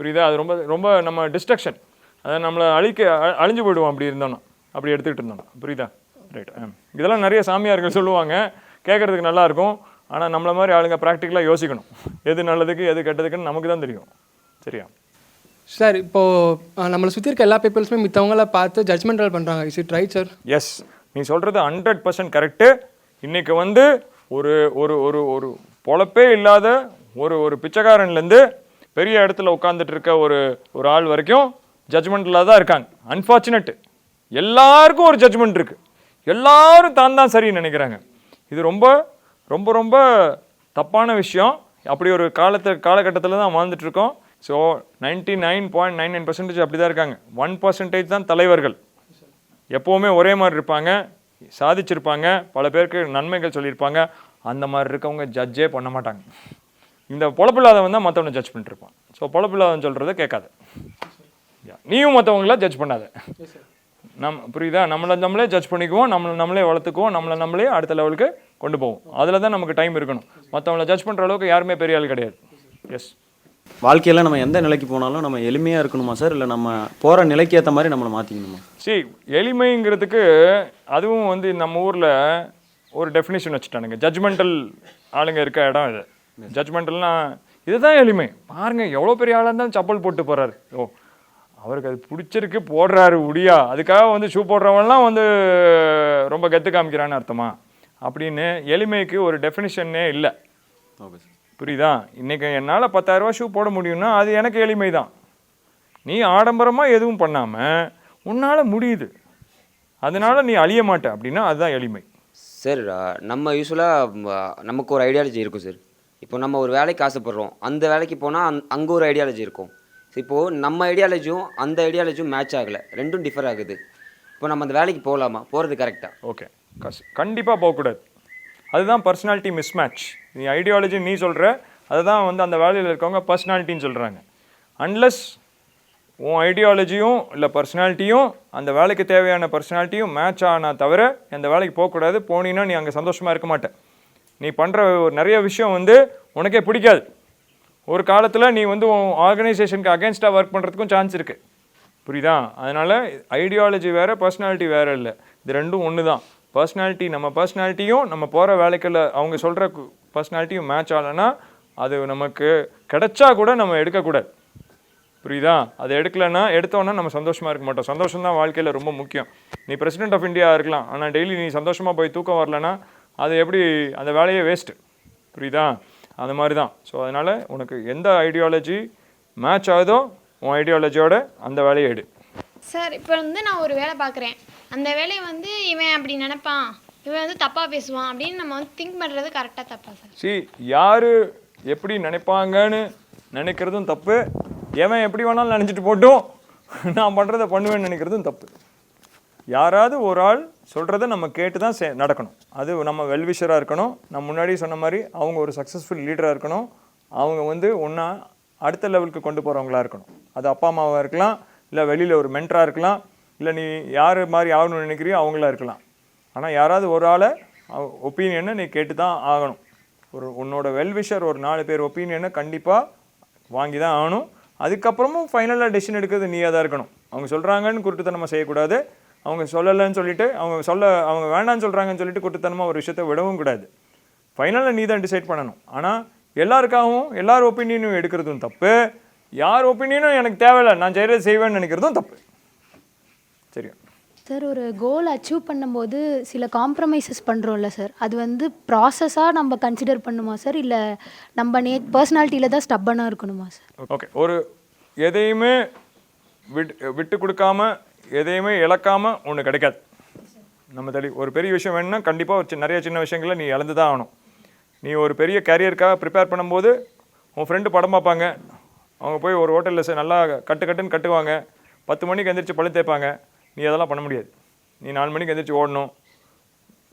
புரியுதா? அது ரொம்ப ரொம்ப நம்ம டிஸ்ட்ரக்ஷன் அதை நம்மளை அழிக்க அழிஞ்சு போயிடுவோம் அப்படி இருந்தோம்னா. அப்படி எடுத்துக்கிட்டு இருந்தோம்னா. புரியுதா? ரைட் இதெல்லாம் நிறைய சாமியார்கள் சொல்லுவாங்க. கேட்குறதுக்கு நல்லா இருக்கும். ஆனால் நம்மள மாதிரி ஆளுங்க ப்ராக்டிக்கலாக யோசிக்கணும். எது நல்லதுக்கு எது கெட்டதுக்குன்னு நமக்கு தான் தெரியும். சரியா? சார் இப்போது நம்மளை சுற்றி இருக்க எல்லா பீப்புள்ஸுமே மித்தவங்கள பார்த்து ஜட்மெண்டல் பண்ணுறாங்க is it right sir yes நீ சொல்கிறது ஹண்ட்ரட் பர்சன்ட் கரெக்டு இன்னைக்கு வந்து ஒரு ஒரு ஒரு ஒரு பொழப்பே இல்லாத ஒரு ஒரு பிச்சைக்காரன்லேருந்து பெரிய இடத்துல உட்காந்துட்டு இருக்க ஒரு ஒரு ஆள் வரைக்கும் ஜட்மெண்ட்டில் தான் இருக்காங்க. அன்ஃபார்ச்சுனேட்டு எல்லாருக்கும் ஒரு ஜட்மெண்ட் இருக்குது எல்லாரும் தான் தான் சரின்னு நினைக்கிறாங்க. இது ரொம்ப ரொம்ப ரொம்ப தப்பான விஷயம். அப்படி ஒரு காலத்து காலகட்டத்தில் தான் வாழ்ந்துட்டுருக்கோம் so ninety nine point nine nine percentage அப்படி தான் இருக்காங்க. ஒன் பர்சன்டேஜ் தான் தலைவர்கள். எப்போவுமே ஒரே மாதிரி இருப்பாங்க. சாதிச்சிருப்பாங்க. பல பேருக்கு நன்மைகள் சொல்லியிருப்பாங்க. அந்த மாதிரி இருக்கவங்க ஜட்ஜே பண்ண மாட்டாங்க. இந்த பொழப்பில்லாதவன் தான் மற்றவனை ஜட்ஜ் பண்ணிட்டு இருப்பான் ஸோ பொழப்பில்லாதவன் சொல்கிறத கேட்காது. நீயும் மற்றவங்கள ஜட்ஜ் பண்ணாத. நம் புரியுதா? நம்மளை நம்மளே ஜட்ஜ் பண்ணிக்குவோம் நம்மளை நம்மளே வளர்த்துக்குவோம் நம்மளை நம்மளே அடுத்த லெவலுக்கு கொண்டு போவோம். அதில் தான் நமக்கு டைம் இருக்கணும். மற்றவங்கள ஜட்ஜ் பண்ணுற அளவுக்கு யாருமே பெரிய ஆள் கிடையாது. எஸ் வாழ்க்கையில் நம்ம எந்த நிலைக்கு போனாலும் நம்ம எளிமையாக இருக்கணுமா சார் இல்லை நம்ம போகிற நிலைக்கு ஏற்ற மாதிரி நம்மளை மாற்றிக்கணுமா சி எளிமைங்கிறதுக்கு அதுவும் வந்து நம்ம ஊரில் ஒரு டெஃபினிஷன் வச்சுட்டானுங்க. ஜட்ஜ்மெண்டல் ஆளுங்க இருக்க இடம் இது. ஜட்ஜ்மெண்டல்னா இதுதான் எளிமை. பாருங்க எவ்வளோ பெரிய ஆளாக இருந்தாலும் செப்பல் போட்டு போறாரு. ஓ அவருக்கு அது பிடிச்சிருக்கு போடுறாரு உடியா. அதுக்காக வந்து ஷூ போடுறவன்லாம் வந்து ரொம்ப கெத்து காமிக்கிறான்னு அர்த்தமா? அப்படின்னு எளிமைக்கு ஒரு டெஃபினிஷனே இல்லை. ஓகே சார் புரியுதா? இன்னைக்கு என்னால் பத்தாயிரரூபா ஷூ போட முடியும்னா அது எனக்கு எளிமை தான் நீ ஆடம்பரமாக எதுவும் பண்ணாமல் உன்னால் முடியுது. அதனால நீ அழிய மாட்ட அப்படின்னா அதுதான் எளிமை. சார் நம்ம யூஸ்வலாக நமக்கு ஒரு ஐடியாலஜி இருக்கும் சார் இப்போ நம்ம ஒரு வேலைக்கு ஆசைப்படுறோம். அந்த வேலைக்கு போனால் அங் அங்கே ஒரு ஐடியாலஜி இருக்கும். இப்போது நம்ம ஐடியாலஜியும் அந்த ஐடியாலஜியும் மேட்ச் ஆகலை. ரெண்டும் டிஃபர் ஆகுது. இப்போ நம்ம அந்த வேலைக்கு போகலாமா போகிறது கரெக்டாக ஓகே கஸ் கண்டிப்பாக போகக்கூடாது. அதுதான் பர்சனாலிட்டி மிஸ்மேட்ச் நீ ஐடியாலஜி நீ சொல்கிற அதுதான் வந்து அந்த வேலையில் இருக்கவங்க பர்சனாலிட்டின்னு சொல்கிறாங்க அன்லஸ் உன் ஐடியாலஜியும் இல்லை பர்சனாலிட்டியும் அந்த வேலைக்கு தேவையான பர்சனாலிட்டியும் மேட்ச் ஆனா தவிர அந்த வேலைக்கு போகக்கூடாது போனீங்கன்னா நீ அங்கே சந்தோஷமாக இருக்க மாட்டேன் நீ பண்ணுற நிறைய விஷயம் வந்து உனக்கே பிடிக்காது. ஒரு காலத்தில் நீ வந்து உன் ஆர்கனைசேஷனுக்கு அகேன்ஸ்டாக ஒர்க் பண்ணுறதுக்கும் சான்ஸ் இருக்குது புரியுதா? அதனால் ஐடியாலஜி வேறு பர்சனாலிட்டி வேறு இல்லை. இது ரெண்டும் ஒன்று தான் பர்சனாலிட்டி நம்ம பர்சனாலிட்டியும் நம்ம போகிற வேலைக்குள்ள அவங்க சொல்கிற பர்சனாலிட்டியும் மேட்ச் ஆகலைன்னா அது நமக்கு கிடைச்சா கூட நம்ம எடுக்கக்கூடாது புரியுதா? அதை எடுக்கலைன்னா எடுத்தோன்னா நம்ம சந்தோஷமாக இருக்க மாட்டோம். சந்தோஷம் தான் வாழ்க்கையில் ரொம்ப முக்கியம். நீ பிரசிடென்ட் ஆஃப் இந்தியா இருக்கலாம். ஆனால் டெய்லி நீ சந்தோஷமாக போய் தூக்கம் வரலன்னா அது எப்படி அந்த வேலையே வேஸ்ட்டு புரியுதா? அந்த மாதிரி தான் ஸோ அதனால் உனக்கு எந்த ஐடியாலஜி மேட்ச் ஆகுதோ உன் ஐடியாலஜியோட அந்த வேலையை எடு. சார் இப்போ வந்து நான் ஒரு வேலை பார்க்குறேன் அந்த வேலையை வந்து இவன் அப்படி நினைப்பான். இவன் வந்து தப்பாக பேசுவான் அப்படின்னு நம்ம வந்து திங்க் பண்ணுறது கரெக்டாக தப்பா சார் சி யார் எப்படி நினைப்பாங்கன்னு நினைக்கிறதும் தப்பு. எவன் எப்படி வேணாலும் நினச்சிட்டு போட்டும். நான் பண்ணுறதை பண்ணுவேன்னு நினைக்கிறதும் தப்பு. யாராவது ஒரு ஆள் சொல்கிறத நம்ம கேட்டு தான் சே நடக்கணும். அது நம்ம வெல்விஷராக இருக்கணும். நம்ம முன்னாடி சொன்ன மாதிரி அவங்க ஒரு சக்ஸஸ்ஃபுல் லீடராக இருக்கணும். அவங்க வந்து ஒன்றா அடுத்த லெவலுக்கு கொண்டு போகிறவங்களா இருக்கணும். அது அப்பா அம்மாவாக இருக்கலாம் இல்லை வெளியில் ஒரு மென்டராக இருக்கலாம் இல்லை நீ யார் மாதிரி ஆகணும்னு நினைக்கிறியோ அவங்களா இருக்கலாம். ஆனால் யாராவது ஒரு ஆளை ஒப்பீனியனை நீ கேட்டு தான் ஆகணும். ஒரு உன்னோட வெல்விஷர் ஒரு நாலு பேர் ஒப்பீனியனை கண்டிப்பாக வாங்கி தான் ஆகணும். அதுக்கப்புறமும் ஃபைனலாக டெசிஷன் எடுக்கிறது நீயாக தான் இருக்கணும். அவங்க சொல்கிறாங்கன்னு குருட்டுத்தனமாக செய்யக்கூடாது. அவங்க சொல்லலைன்னு சொல்லிட்டு அவங்க சொல்ல அவங்க வேண்டாம்னு சொல்கிறாங்கன்னு சொல்லிட்டு குருட்டுத்தனமாக ஒரு விஷயத்தை விடவும் கூடாது. ஃபைனலாக நீ தான் டிசைட் பண்ணணும். ஆனால் எல்லாருக்காகவும் எல்லார் ஒப்பீனியனும் எடுக்கிறதும் தப்பு. யார் ஒப்பீனியனும் எனக்கு தேவையில்லை. நான் செய்கிறது செய்வேன்னு நினைக்கிறதும் தப்பு. சரியா? சார் ஒரு கோல் அச்சீவ் பண்ணும்போது சில காம்ப்ரமைசஸ் பண்ணுறோம்ல சார் அது வந்து ப்ராசஸாக நம்ம கன்சிடர் பண்ணுமா சார் இல்லை நம்ம நே பர்சனாலிட்டியில் தான் ஸ்டப்பனாக இருக்கணுமா சார் ஓகே ஒரு எதையுமே விட்டு விட்டு கொடுக்காம எதையுமே இழக்காமல் ஒன்று கிடைக்காது. நம்ம தெளி ஒரு பெரிய விஷயம் வேணும்னா கண்டிப்பாக ஒரு சி- நிறைய சின்ன விஷயங்களை நீ இழந்து தான் ஆகணும். நீ ஒரு பெரிய கேரியருக்காக ப்ரிப்பேர் பண்ணும்போது உன் ஃப்ரெண்டு படம் பார்ப்பாங்க. அவங்க போய் ஒரு ஹோட்டலில் நல்லா கட்டு கட்டுன்னு கட்டுவாங்க. பத்து மணிக்கு எந்திரிச்சு பழு தேய்ப்பாங்க. நீ அதெல்லாம் பண்ண முடியாது. நீ நாலு மணிக்கு எந்திரிச்சு ஓடணும்.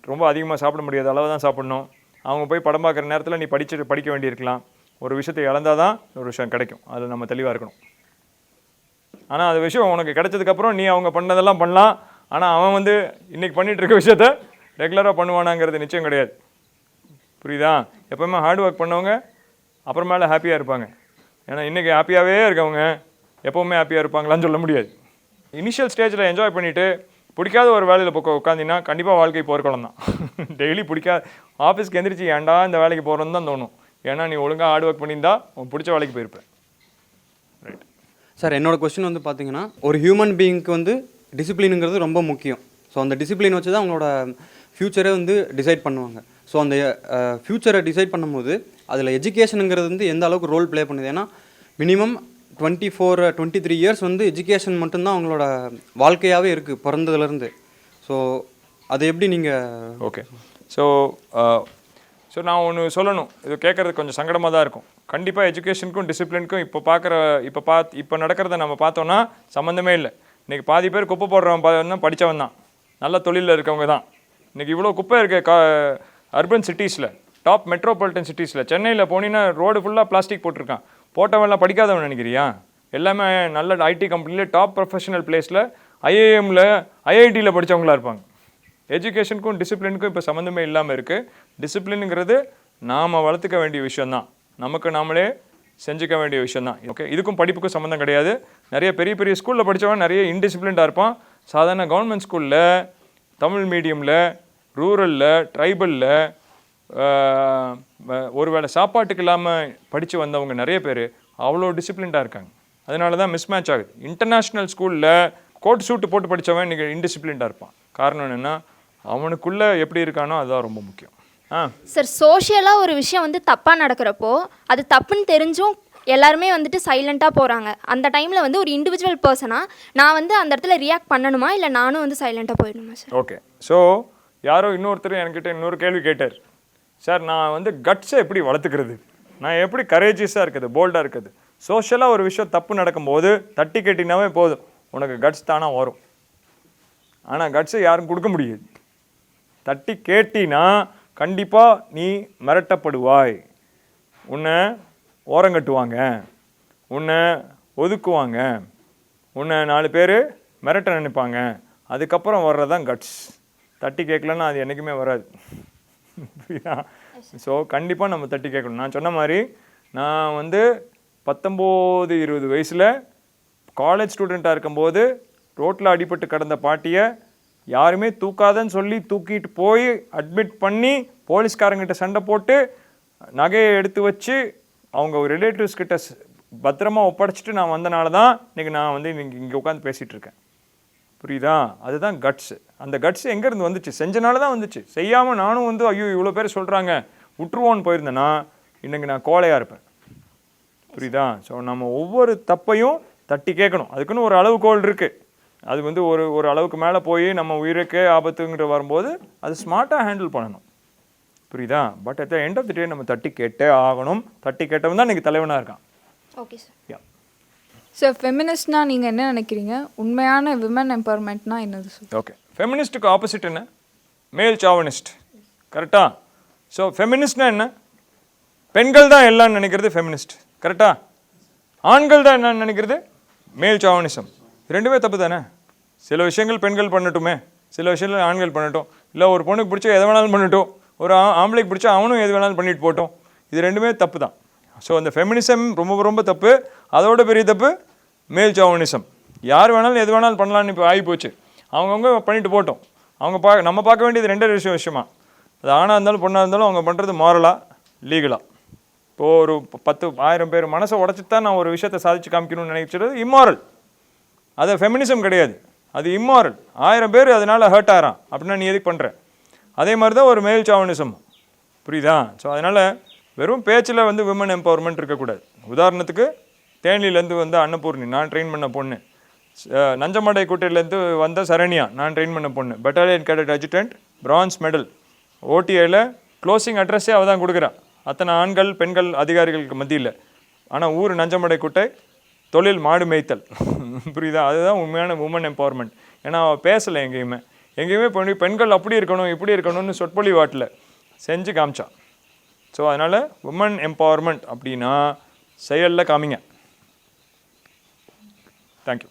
ரொம்ப அதிகமாக சாப்பிட முடியாது அளவு தான் சாப்பிடணும். அவங்க போய் படம் பார்க்குற நேரத்தில் நீ படிச்சு படிக்க வேண்டியிருக்கலாம். ஒரு விஷயத்தை இழந்தால் தான் ஒரு விஷயம் கிடைக்கும். அதில் நம்ம தெளிவாக இருக்கணும். ஆனால் அது விஷயம் உனக்கு கிடைச்சதுக்கப்புறம் நீ அவங்க பண்ணதெல்லாம் பண்ணலாம். ஆனால் அவன் வந்து இன்றைக்கி பண்ணிகிட்டு இருக்க விஷயத்த ரெகுலராக பண்ணுவானாங்கிறது நிச்சயம் கிடையாது. புரியுதா? எப்போவுமே ஹார்ட் ஒர்க் பண்ணவங்க அப்புறமேல ஹாப்பியாக இருப்பாங்க. ஏன்னா இன்றைக்கி ஹாப்பியாகவே இருக்கவங்க எப்போவுமே ஹாப்பியாக இருப்பாங்களான்னு சொல்ல முடியாது. இனிஷியல் ஸ்டேஜில் என்ஜாய் பண்ணிவிட்டு பிடிக்காத ஒரு வேலையில் போக்க உட்காந்திங்கன்னா கண்டிப்பாக வாழ்க்கை போர்க்குளம் தான். டெய்லி பிடிக்காத ஆஃபீஸ்க்கு எந்திரிச்சு ஏன்டா இந்த வேலைக்கு போகிறோன்னு தான் தோணும். ஏன்னா நீ ஒழுங்காக ஹார்ட் ஒர்க் பண்ணியிருந்தா உன் பிடிச்ச வேலைக்கு போயிருப்பேன் சார் என்னோட கொஸ்டின் வந்து பார்த்தீங்கன்னா ஒரு ஹியூமன் பீயிங்க்கு வந்து டிசிப்ளினுங்கிறது ரொம்ப முக்கியம். ஸோ அந்த டிசிப்ளின் வச்சு தான் அவங்களோட ஃப்யூச்சரே வந்து டிசைட் பண்ணுவாங்க. ஸோ அந்த ஃப்யூச்சரை டிசைட் பண்ணும்போது அதில் எஜுகேஷனுங்கிறது வந்து எந்த அளவுக்கு ரோல் ப்ளே பண்ணுது? ஏன்னா minimum twenty four twenty three years வந்து எஜுகேஷன் மட்டும்தான் அவங்களோட வாழ்க்கையாகவே இருக்குது பிறந்ததுலேருந்து. ஸோ அதை எப்படி நீங்கள் ஓகே ஸோ ஸோ நான் ஒன்று சொல்லணும். இது கேட்குறது கொஞ்சம் சங்கடமாக தான் இருக்கும். கண்டிப்பாக எஜுகேஷனுக்கும் டிசிப்ளினுக்கும் இப்போ பார்க்குற இப்போ பாத் இப்போ நடக்கிறத நம்ம பார்த்தோன்னா சம்மந்தமே இல்லை. இன்றைக்கி பாதி பேர் குப்பை போடுறவன் பார்த்தா படித்தவன் தான். நல்ல தொழிலில் இருக்கவங்க தான். இன்றைக்கி இவ்வளோ குப்பை இருக்க கா அர்பன் சிட்டிஸில் டாப் மெட்ரோபாலிட்டன் சிட்டிஸில் சென்னையில் போனீங்கன்னா ரோடு ஃபுல்லாக பிளாஸ்டிக் போட்டிருக்கான். போட்டவன்லாம் படிக்காதவன் நினைக்கிறியா? எல்லாமே நல்ல ஐடி கம்பெனியில் டாப் ப்ரொஃபஷனல் பிளேஸில் ஐஏஎம்மில் ஐஐடியில் படித்தவங்களாக இருப்பாங்க. எஜுகேஷனுக்கும் டிசிப்ளினுக்கும் இப்போ சம்மந்தமே இல்லாமல் இருக்குது டிசிப்ளினுங்கிறது நாம் வளர்த்துக்க வேண்டிய விஷயந்தான் நமக்கு நாமளே செஞ்சுக்க வேண்டிய விஷயந்தான் ஓகே இதுக்கும் படிப்புக்கும் சம்மந்தம் கிடையாது. நிறைய பெரிய பெரிய ஸ்கூலில் படித்தவன் நிறைய இன்டிசிப்ளின்டாக இருப்பான். சாதாரண கவர்மெண்ட் ஸ்கூலில் தமிழ் மீடியமில் ரூரலில் ட்ரைபலில் ஒருவேளை சாப்பாட்டுக்கு இல்லாமல் படித்து வந்தவங்க நிறைய பேர் அவ்வளோ டிசிப்ளின்டாக இருக்காங்க. அதனால தான் மிஸ் மேட்ச் ஆகுது இன்டர்நேஷ்னல் ஸ்கூலில் கோட் சூட்டு போட்டு படித்தவன் இன்றைக்கி இன்டிசிப்ளின்டாக இருப்பான். காரணம் என்னென்னா அவனுக்குள்ளே எப்படி இருக்கானோ அதுதான் ரொம்ப முக்கியம். சார் சோஷியலாக ஒரு விஷயம் வந்து தப்பாக நடக்கிறப்போ அது தப்புன்னு தெரிஞ்சும் எல்லாருமே வந்துட்டு சைலண்ட்டாக போகிறாங்க அந்த டைமில் வந்து ஒரு இண்டிவிஜுவல் பர்சனாக நான் வந்து அந்த இடத்துல ரியாக்ட் பண்ணணுமா? இல்லை நானும் வந்து சைலண்ட்டாக போயிடணுமா சார்? ஓகே ஸோ யாரோ இன்னொருத்தர் என்கிட்ட இன்னொரு கேள்வி கேட்டார். சார் நான் வந்து கட்ஸை எப்படி வளர்த்துக்கிறது? நான் எப்படி கரேஜியஸாக இருக்குது போல்டாக இருக்குது சோஷியலாக ஒரு விஷயம் தப்பு நடக்கும்போது தட்டி கேட்டினாவே போதும். உனக்கு கட்ஸ் தானாக வரும். ஆனால் கட்ஸை யாரும் கொடுக்க முடியாது. தட்டி கேட்டினா கண்டிப்பாக நீ மிரட்டப்படுவாய். உன்னை ஓரங்கட்டுவாங்க. உன்னை ஒதுக்குவாங்க. உன்னை நாலு பேர் மிரட்ட நினைப்பாங்க. அதுக்கப்புறம் வர்றதான் கட்ஸ் தட்டி கேட்கலன்னா அது என்றைக்குமே வராது. புரியுதா? ஸோ கண்டிப்பாக நம்ம தட்டி கேட்கணும். நான் சொன்ன மாதிரி நான் வந்து பத்தொம்போது இருபது வயசில் காலேஜ் ஸ்டூடெண்ட்டாக இருக்கும்போது ரோட்டில் அடிபட்டு கடந்த பாட்டியை யாருமே தூக்காதன்னு சொல்லி தூக்கிட்டு போய் அட்மிட் பண்ணி போலீஸ்காரங்கிட்ட சண்டை போட்டு நகையை எடுத்து வச்சு அவங்க ரிலேட்டிவ்ஸ் கிட்ட பத்திரமா ஒப்படைச்சிட்டு நான் வந்தனால தான் இன்னைக்கு நான் வந்து இங்கே இங்கே உட்காந்து பேசிகிட்டு இருக்கேன். புரியுதா? அதுதான் கட்ஸு அந்த கட்ஸ் எங்கேருந்து வந்துச்சு? செஞ்சனால தான் வந்துச்சு. செய்யாமல் நானும் வந்து ஐயோ இவ்வளோ பேர் சொல்கிறாங்க விட்டுருவோன்னு போயிருந்தேன்னா இன்றைக்கி நான் கோலையாக இருப்பேன். புரியுதா? ஸோ நம்ம ஒவ்வொரு தப்பையும் தட்டி கேட்கணும். அதுக்குன்னு ஒரு அளவுகோல் இருக்குது அது வந்து ஒரு ஒரு அளவுக்கு மேலே போய் நம்ம உயிருக்கே ஆபத்துங்கிற வரும்போது அது ஸ்மார்ட்டாக ஹேண்டில் பண்ணணும். புரியுதா? But at the end of the day நம்ம தட்டி கேட்டே ஆகணும். தட்டி கேட்டவன் தான் இன்னைக்கு தலைவனாக இருக்கான். ஓகே சார் யா ஸோ ஃபெமினிஸ்ட்னா நீங்கள் என்ன நினைக்கிறீங்க? உண்மையான விமன் எம்பவர்மெண்ட்னா என்னது சார் ஓகே ஃபெமினிஸ்ட்டுக்கு ஆப்போசிட் என்ன? மேல் சாவனிஸ்ட் கரெக்டா ஸோ ஃபெமினிஸ்ட்னா என்ன? பெண்கள் தான் எல்லாம் நினைக்கிறது ஃபெமினிஸ்ட் கரெக்டா ஆண்கள் தான் என்ன நினைக்கிறது? மேல் சாவனிசம் ரெண்டுமே தப்பு தானே? சில விஷயங்கள் பெண்கள் பண்ணட்டுமே. சில விஷயங்கள் ஆண்கள் பண்ணட்டும். இல்லை ஒரு பொண்ணுக்கு பிடிச்ச எதை வேணாலும் பண்ணட்டும். ஒரு ஆம்பளைக்கு பிடிச்சா அவனும் எது வேணாலும் பண்ணிட்டு போட்டோம் இது ரெண்டுமே தப்பு தான். ஸோ அந்த ஃபெமினிசம் ரொம்ப ரொம்ப தப்பு. அதோட பெரிய தப்பு மேல் சாவனிசம் யார் வேணாலும் எது வேணாலும் பண்ணலாம்னு இப்போ ஆகி போச்சு அவங்கவுங்க பண்ணிட்டு போட்டோம் அவங்க பா நம்ம பார்க்க வேண்டியது ரெண்டே விஷயம் விஷயமா. அது ஆணாக இருந்தாலும் பொண்ணாக இருந்தாலும் அவங்க பண்ணுறது மாரலாக லீகலாக இப்போது ஒரு ப- பத்து ஆயிரம் பேர் மனசை உடச்சி தான் நான் ஒரு விஷயத்தை சாதிச்சு காமிக்கணும்னு நினைக்கிறது இம்மாரல் அது ஃபெமினிசம் கிடையாது. அது இம்மாரல் ஆயிரம் பேர் அதனால் ஹர்ட் ஆகிறான் அப்படின்னா நீ எதுக்கு பண்ணுற அதே மாதிரி தான் ஒரு மேல் சாவனிசம் புரியுதா? ஸோ அதனால் வெறும் பேச்சில் வந்து விமன் எம்பவர்மெண்ட் இருக்கக்கூடாது. உதாரணத்துக்கு தேனிலேருந்து வந்து அன்னபூர்ணி நான் ட்ரெயின் பண்ண பொண்ணு. நஞ்சமடை கூட்டையிலேருந்து வந்த சரண்யா நான் ட்ரெயின் பண்ண பொண்ணு. Battalion cadet adjutant bronze medal ஓடிஐயில் closing அட்ரஸே அவள் தான் கொடுக்குறான் அத்தனை ஆண்கள் பெண்கள் அதிகாரிகளுக்கு மத்தியில். ஆனால் ஊர் நஞ்சமடை கூட்டை தொழில் மாடு மேய்த்தல். புரியுதா? அதுதான் உண்மையான உமன் எம்பவர்மெண்ட் ஏன்னா அவள் பேசலை எங்கேயுமே. எங்கேயுமே பண்ணி பெண்கள் அப்படி இருக்கணும் இப்படி இருக்கணும்னு சொற்பொழி வாட்டில். செஞ்சு காமிச்சான் ஸோ அதனால் உமன் எம்பவர்மெண்ட் அப்படின்னா செயலில் காமிங்க. தேங்க்யூ